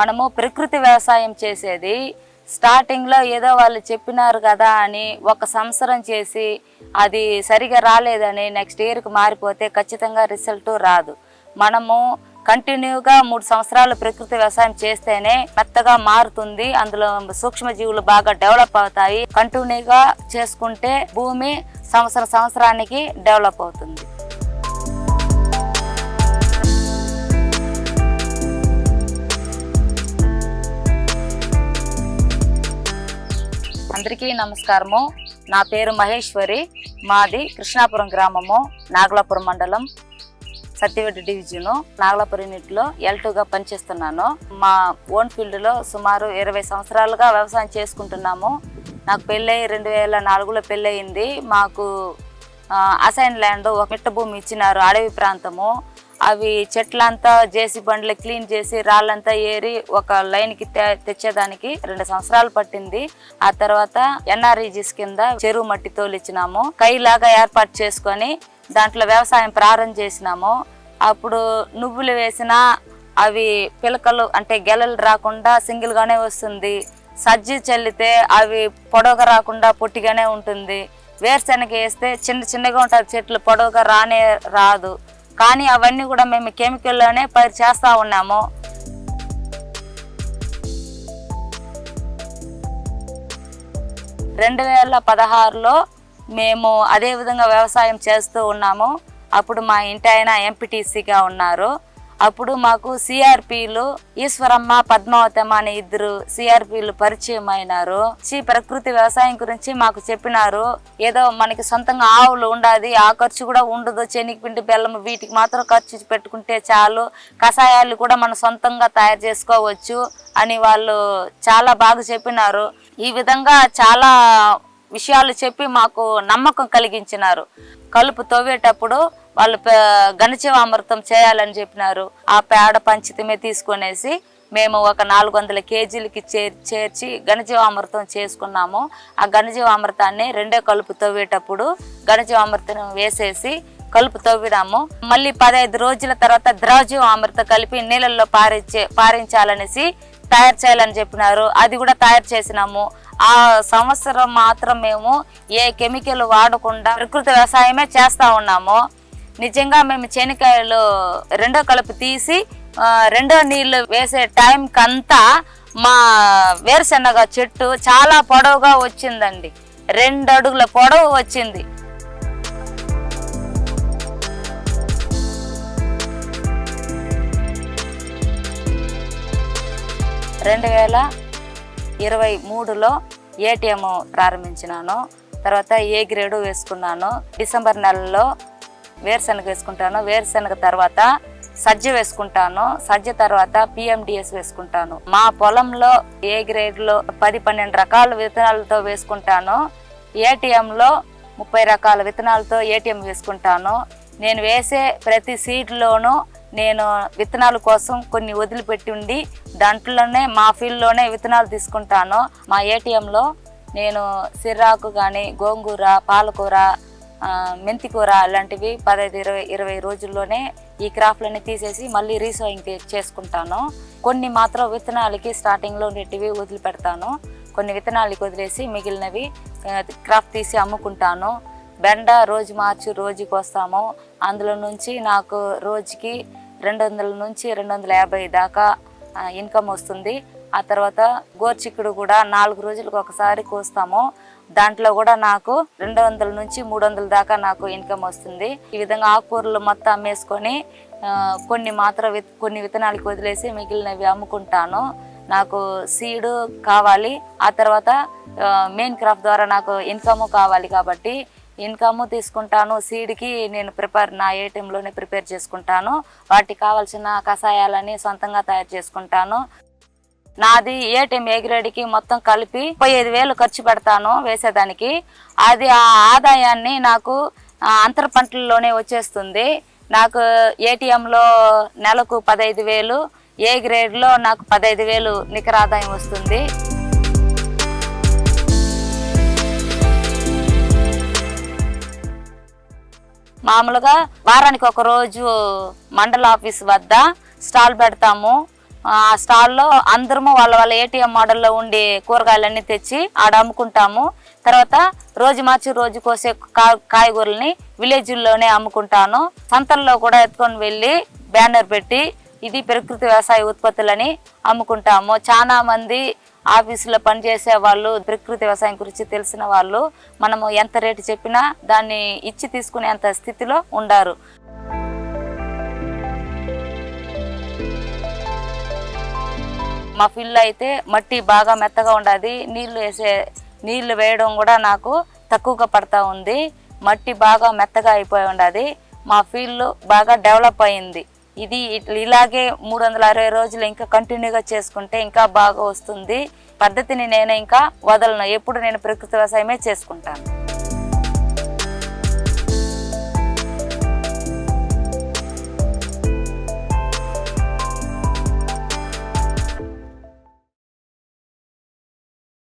మనము ప్రకృతి వ్యవసాయం చేసేది స్టార్టింగ్లో ఏదో వాళ్ళు చెప్పినారు కదా అని ఒక సంవత్సరం చేసి అది సరిగా రాలేదని నెక్స్ట్ ఇయర్కి మారిపోతే ఖచ్చితంగా రిజల్ట్ రాదు. మనము కంటిన్యూగా మూడు సంవత్సరాలు ప్రకృతి వ్యవసాయం చేస్తేనే మెత్తగా మారుతుంది అందులో సూక్ష్మజీవులు బాగా డెవలప్ అవుతాయి. కంటిన్యూగా చేసుకుంటే భూమి సంవత్సరం సంవత్సరానికి డెవలప్ అవుతుంది. అందరికీ నమస్కారము. నా పేరు మహేశ్వరి. మాది కృష్ణాపురం గ్రామము నాగలాపురం మండలం సత్యవెడ్డి డివిజను. నాగలాపురం యూనిట్లో ఎల్టుగా పనిచేస్తున్నాను. మా ఓన్ ఫీల్డ్లో సుమారు ఇరవై సంవత్సరాలుగా వ్యవసాయం చేసుకుంటున్నాము. నాకు పెళ్ళయి రెండు వేల నాలుగులో పెళ్ళయింది. మాకు అసైన్ ల్యాండ్ ఒక మిట్ట భూమి ఇచ్చినారు అడవి ప్రాంతము. అవి చెట్లంతా జేసి బండ్లు క్లీన్ చేసి రాళ్ళంతా ఏరి ఒక లైన్కి తె- తెచ్చేదానికి రెండు సంవత్సరాలు పట్టింది. ఆ తర్వాత ఎన్ఆర్ఈజీస్ కింద చెరువు మట్టి తోలిచ్చినాము. కైలాగా ఏర్పాటు చేసుకొని దాంట్లో వ్యవసాయం ప్రారంభం చేసినాము. అప్పుడు నువ్వులు వేసిన అవి పిలకలు అంటే గెలలు రాకుండా సింగిల్ గానే వస్తుంది. సజ్జి చల్లితే అవి పొడవుగా రాకుండా పొట్టిగానే ఉంటుంది. వేరుశెనగ వేస్తే చిన్న చిన్నగా ఉంటుంది. చెట్లు పొడవుగా రానే రాదు. కానీ అవన్నీ కూడా మేము కెమికల్లోనే పరి చేస్తూ ఉన్నాము. రెండు వేల పదహారులో మేము అదే విధంగా వ్యవసాయం చేస్తూ ఉన్నాము. అప్పుడు మా ఇంటి ఆయన ఎంపీటీసీగా ఉన్నారు. అప్పుడు మాకు సిఆర్పిలు ఈశ్వరమ్మ పద్మావతమ్మ అనే ఇద్దరు సిఆర్పిలు పరిచయం అయినారు. ప్రకృతి వ్యవసాయం గురించి మాకు చెప్పినారు. ఏదో మనకి సొంతంగా ఆవులు ఉండాది ఆ ఖర్చు కూడా ఉండదు. శనిపిండి బెల్లం వీటికి మాత్రం ఖర్చు పెట్టుకుంటే చాలు. కషాయాలు కూడా మనం సొంతంగా తయారు చేసుకోవచ్చు అని వాళ్ళు చాలా బాగా చెప్పినారు. ఈ విధంగా చాలా విషయాలు చెప్పి మాకు నమ్మకం కలిగించినారు. కలుపు తవ్వేటప్పుడు వాళ్ళు ప- ఘనజీవామృతం చేయాలని చెప్పినారు. ఆ పేడ పంచితమే తీసుకునేసి మేము ఒక నాలుగు వందల కేజీలకి చేర్ చేర్చి ఘనజీవామృతం చేసుకున్నాము. ఆ ఘనజీవామృతాన్ని రెండో కలుపు తవ్వేటప్పుడు ఘనజీవామృతం వేసేసి కలుపు తవ్వినాము. మళ్ళీ పదహైదు రోజుల తర్వాత ద్రవజీవామృతం కలిపి నీళ్ళల్లో పారించే పారించాలనేసి తయారు చేయాలని చెప్పినారు. అది కూడా తయారు చేసినాము. ఆ సంవత్సరం మాత్రం మేము ఏ కెమికల్ వాడకుండా ప్రకృతి వ్యవసాయమే చేస్తూ ఉన్నాము. నిజంగా మేము చెనికాయలు రెండో కలుపు తీసి రెండో నీళ్ళు వేసే టైంకంతా మా వేరుశెనగ చెట్టు చాలా పొడవుగా వచ్చిందండి. రెండు అడుగుల పొడవు వచ్చింది. రెండు వేల ఇరవై మూడులో ఏటీఎం ప్రారంభించినాను. తర్వాత ఏ గ్రేడు వేసుకున్నాను. డిసెంబర్ నెలలో వేరుశనగ వేసుకుంటాను. వేరుశనగ తర్వాత సజ్జ వేసుకుంటాను. సజ్జ తర్వాత పిఎండిఎస్ వేసుకుంటాను. మా పొలంలో ఏ గ్రేడ్లో పది పన్నెండు రకాల విత్తనాలతో వేసుకుంటాను. ఏటీఎంలో ముప్పై రకాల విత్తనాలతో ఏటీఎం వేసుకుంటాను. నేను వేసే ప్రతి సీడ్లోనూ నేను విత్తనాల కోసం కొన్ని వదిలిపెట్టి ఉండి దాంట్లోనే మా ఫీల్డ్లోనే విత్తనాలు తీసుకుంటాను. మా ఏటీఎంలో నేను సిర్రాకు కానీ గోంగూర పాలకూర మెంతికూర అలాంటివి పదహైదు ఇరవై ఇరవై రోజుల్లోనే ఈ క్రాఫ్ట్లన్నీ తీసేసి మళ్ళీ రీసోయింగ్ చేసుకుంటాను. కొన్ని మాత్రం విత్తనాలకి స్టార్టింగ్లో ఉండేటివి వదిలిపెడతాను. కొన్ని విత్తనాలకి వదిలేసి మిగిలినవి క్రాప్ క్రాఫ్ట్ తీసి అమ్ముకుంటాను. బెండ రోజు మార్చి రోజుకి వస్తాము. అందులో నుంచి నాకు రోజుకి రెండు వందల నుంచి రెండు వందల యాభై దాకా ఇన్కమ్ వస్తుంది. ఆ తర్వాత గోర్చిక్కుడు కూడా నాలుగు రోజులకు ఒకసారి కోస్తాము. దాంట్లో కూడా నాకు రెండు వందల నుంచి మూడు వందల దాకా నాకు ఇన్కమ్ వస్తుంది. ఈ విధంగా ఆకుకూరలు మొత్తం అమ్మేసుకొని కొన్ని మాత్రం విత్ కొన్ని విత్తనాలకు వదిలేసి మిగిలినవి అమ్ముకుంటాను. నాకు సీడు కావాలి. ఆ తర్వాత మెయిన్ క్రాఫ్ట్ ద్వారా నాకు ఇన్కమ్ కావాలి కాబట్టి ఇన్కమ్ తీసుకుంటాను సీడ్కి నేను ప్రిపేర్ నా ఏటీఎంలోనే ప్రిపేర్ చేసుకుంటాను. వాటికి కావాల్సిన కషాయాలని సొంతంగా తయారు చేసుకుంటాను. నాది ఏటీఎం ఏ గ్రేడ్కి మొత్తం కలిపి ముప్పై ఐదు వేలు ఖర్చు పెడతాను వేసేదానికి. అది ఆ ఆదాయాన్ని నాకు అంతర పంటల్లోనే వచ్చేస్తుంది. నాకు ఏటీఎంలో నెలకు పదహైదు వేలు ఏ గ్రేడ్లో నాకు పదహైదు వేలు నికర ఆదాయం వస్తుంది. మామూలుగా వారానికి ఒక రోజు మండల ఆఫీస్ వద్ద స్టాల్ పెడతాము. ఆ స్టాల్లో అందరము వాళ్ళ వాళ్ళ ఏటీఎం మోడల్లో ఉండే కూరగాయలన్నీ తెచ్చి ఆడ అమ్ముకుంటాము. తర్వాత రోజు మార్చి రోజు కోసే కాయగూరల్ని విలేజ్ల్లోనే అమ్ముకుంటాను. సంతల్లో కూడా ఎత్తుకొని వెళ్ళి బ్యానర్ పెట్టి ఇది ప్రకృతి వ్యవసాయ ఉత్పత్తులని అమ్ముకుంటాము. చాలా మంది ఆఫీసులో పనిచేసే వాళ్ళు ప్రకృతి వ్యవసాయం గురించి తెలిసిన వాళ్ళు మనము ఎంత రేటు చెప్పినా దాన్ని ఇచ్చి తీసుకునేంత స్థితిలో ఉండారు. మా ఫీల్డ్ అయితే మట్టి బాగా మెత్తగా ఉండాది. నీళ్ళు వేసే నీళ్ళు వేయడం కూడా నాకు తక్కువగా పడతా ఉంది. మట్టి బాగా మెత్తగా అయిపోయి ఉండాది. మా ఫీల్డ్ బాగా డెవలప్ అయింది. ఇది ఇలాగే మూడు వందల అరవై రోజులు ఇంకా కంటిన్యూగా చేసుకుంటే ఇంకా బాగా వస్తుంది. పద్ధతిని నేను ఇంకా వదలను. ఎప్పుడు నేను ప్రకృతి వ్యవసాయమే చేసుకుంటాను.